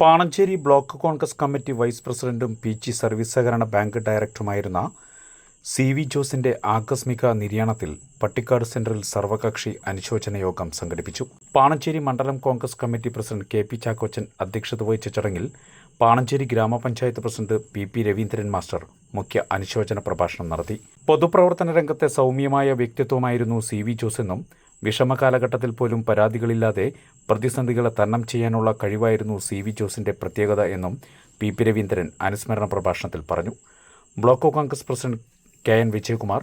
Panancherry block Congress committee vice പ്രസിഡന്റും P G service സഹകരണ bank ഡയറക്ടറുമായിരുന്ന സി വി ജോസിന്റെ ആകസ്മിക നിര്യാണത്തിൽ പട്ടിക്കാട് സെന്ററിൽ സർവകക്ഷി അനുശോചന യോഗം സംഘടിപ്പിച്ചു. പാണഞ്ചേരി മണ്ഡലം Congress committee president K P Chackochan അധ്യക്ഷത വഹിച്ച ചടങ്ങിൽ പാണഞ്ചേരി ഗ്രാമപഞ്ചായത്ത് president P P Raveendran master മുഖ്യ അനുശോചന പ്രഭാഷണം നടത്തി. പൊതുപ്രവർത്തന രംഗത്തെ സൗമ്യമായ വ്യക്തിത്വമായിരുന്നു സി വി ജോസെന്നും വിഷമകാലഘട്ടത്തിൽ പോലും പരാതികളില്ലാതെ പ്രതിസന്ധികളെ തരണം ചെയ്യാനുള്ള കഴിവായിരുന്നു സി വി ജോസിന്റെ പ്രത്യേകത എന്നും പി പി രവീന്ദ്രൻ അനുസ്മരണ പ്രഭാഷണത്തിൽ പറഞ്ഞു. Block Congress president K N Vijayakumar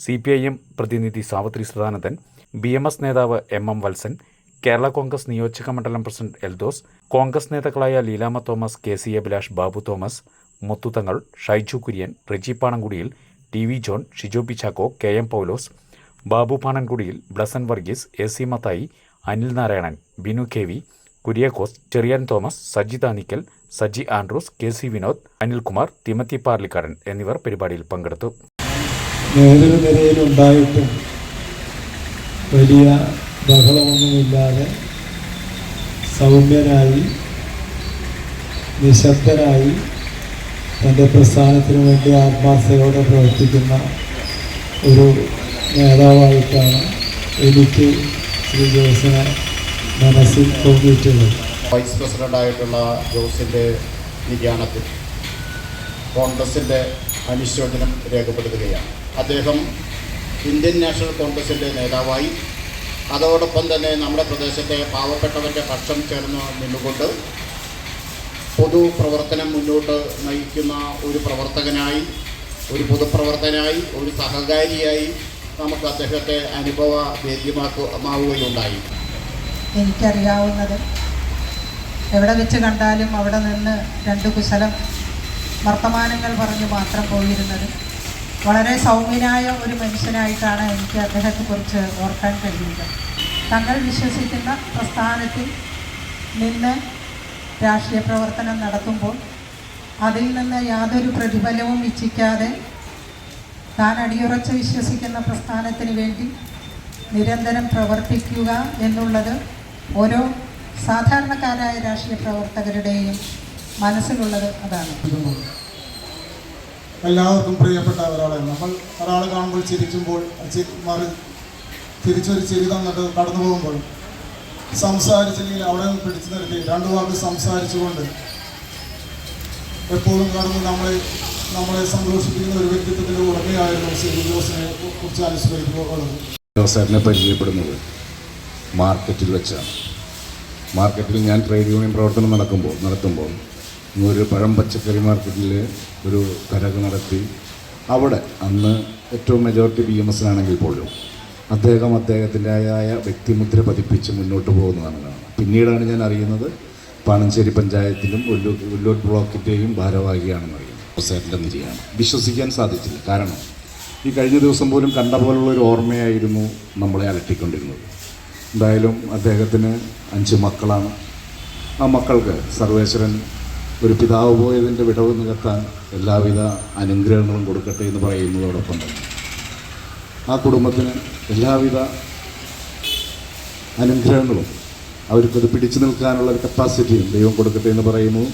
C P I M പ്രതിനിധി Savithri Sadanandan B M S നേതാവ് എം എം വത്സൻ കേരള കോൺഗ്രസ് നിയോജക മണ്ഡലം പ്രസിഡന്റ് എൽദോസ് കോൺഗ്രസ് നേതാക്കളായ Leelamma Thomas K C Abhilash Babu Thomas Muthuthangal Shaiju Kurian Reji Panankudiyil T V John Shijo P Chacko K M Paulose Babu Panankudiyil Blessan Varghese A C Mathai Anil Narayanan Binu K V Kuriakose Cherian Thomas Sajitha Nikkal Saji Andrews K C Vinod Anilkumar Timothy Parlikkaran എന്നിവർ പരിപാടിയിൽ പങ്കെടുത്തു. വലിയ ബഹളമൊന്നുമില്ലാതെ സൗമ്യനായി നിശബ്ദനായി തന്റെ പ്രസ്ഥാനത്തിന് വേണ്ടി ആത്മാർത്ഥയോടെ പ്രവർത്തിക്കുന്ന ഒരു നേതാവായിട്ടാണ് എനിക്ക് ശ്രീ ജോസിനെ മനസ്സിൽ തോന്നിയിട്ടുള്ളത്. വൈസ് പ്രസിഡന്റായിട്ടുള്ള ജോസിന്റെ നിര്യാണത്തിൽ കോൺഗ്രസിന്റെ അനുശോചനം രേഖപ്പെടുത്തുകയാണ്. അദ്ദേഹം ഇന്ത്യൻ നാഷണൽ കോൺഗ്രസിന്റെ നേതാവായി. അതോടൊപ്പം തന്നെ നമ്മുടെ പ്രദേശത്തെ പാവപ്പെട്ടവന്റെ പക്ഷം ചേർന്ന് നിന്നുകൊണ്ട് പൊതുപ്രവർത്തനം മുന്നോട്ട് നയിക്കുന്ന ഒരു പ്രവർത്തകനായി ഒരു പൊതുപ്രവർത്തനായി ഒരു സഹകാരിയായി നമുക്ക് അദ്ദേഹത്തെ അനുഭവ വേദ്യമാക്കുമാവുകയുണ്ടായി എനിക്കറിയാവുന്നത് എവിടെ വെച്ച് കണ്ടാലും അവിടെ നിന്ന് രണ്ട് കുശലം വർത്തമാനങ്ങൾ പറഞ്ഞു മാത്രം പോയിരുന്നത്. വളരെ സൗമ്യനായ ഒരു മനുഷ്യനായിട്ടാണ് എനിക്ക് അദ്ദേഹത്തെക്കുറിച്ച് ഓർക്കാൻ കഴിയുന്നത്. തങ്ങൾ വിശ്വസിക്കുന്ന പ്രസ്ഥാനത്തിൽ നിന്ന് രാഷ്ട്രീയ പ്രവർത്തനം നടത്തുമ്പോൾ അതിൽ നിന്ന് യാതൊരു പ്രതിഫലവും ഇച്ഛിക്കാതെ താൻ അടിയുറച്ച് വിശ്വസിക്കുന്ന പ്രസ്ഥാനത്തിന് വേണ്ടി നിരന്തരം പ്രവർത്തിക്കുക എന്നുള്ളത് ഓരോ സാധാരണക്കാരായ രാഷ്ട്രീയ പ്രവർത്തകരുടെയും മനസ്സിലുള്ളത് അതാണ്. എല്ലാവർക്കും പ്രിയപ്പെട്ട ഒരാളാണ് നമ്മൾ ഒരാൾ കാണുമ്പോൾ ചിരിക്കുമ്പോൾ മാറി തിരിച്ചൊരു ചിരി തന്നിട്ട് കടന്നു പോകുമ്പോൾ സംസാരിച്ചില്ലെങ്കിൽ അവിടെ പിടിച്ചു നിർത്തി. രണ്ടു വാക്ക് സംസാരിച്ചുകൊണ്ട് എപ്പോഴും കടന്ന് നമ്മളെ നമ്മളെ സന്തോഷിപ്പിക്കുന്ന ഒരു വ്യക്തിത്വത്തിന്റെ ഉടമയായിരുന്നു ജോസിനെ കുറിച്ച് അനുസ്മരിക്കുള്ളത് ജോസാറിനെ പരിചയപ്പെടുന്നത് മാർക്കറ്റിൽ വെച്ചാണ്. മാർക്കറ്റിൽ ഞാൻ ട്രേഡ് യൂണിയൻ പ്രവർത്തനം നടക്കുമ്പോൾ നടത്തുമ്പോൾ ഒരു പഴം പച്ചക്കറി മാർക്കറ്റിൽ ഒരു കരക് നടത്തി. അവിടെ അന്ന് ഏറ്റവും മെജോറിറ്റി ബി എം എസിനാണെങ്കിൽ പോലും അദ്ദേഹം അദ്ദേഹത്തിന്റെതായ വ്യക്തിമുദ്ര പതിപ്പിച്ച് മുന്നോട്ട് പോകുന്നതാണ് കാണുന്നത് പിന്നീടാണ് ഞാൻ അറിയുന്നത് പാണഞ്ചേരി പഞ്ചായത്തിലും ഉല്ലൂർ ഉല്ലൂർ ബ്ലോക്കിന്റെയും ഭാരവാഹിയാണെന്ന് അറിയുന്നത് ജോസേറിന്റെ നിര്യാണ്. വിശ്വസിക്കാൻ സാധിച്ചില്ല. കാരണം ഈ കഴിഞ്ഞ ദിവസം പോലും കണ്ട പോലുള്ള ഒരു ഓർമ്മയായിരുന്നു നമ്മളെ അലട്ടിക്കൊണ്ടിരുന്നത്. എന്തായാലും അദ്ദേഹത്തിന് അഞ്ച് മക്കളാണ്. ആ മക്കൾക്ക് സർവേശ്വരൻ ഒരു പിതാവ് പോയതിന്റെ വിടവ് നികത്താൻ എല്ലാവിധ അനുഗ്രഹങ്ങളും കൊടുക്കട്ടെ എന്ന് പറയുന്നതോടൊപ്പം തന്നെ. ആ കുടുംബത്തിന് എല്ലാവിധ അനുഗ്രഹങ്ങളും അവർക്കത് പിടിച്ചു നിൽക്കാനുള്ള ഒരു കപ്പാസിറ്റിയും ദൈവം കൊടുക്കട്ടെ എന്ന് പറയുന്നു.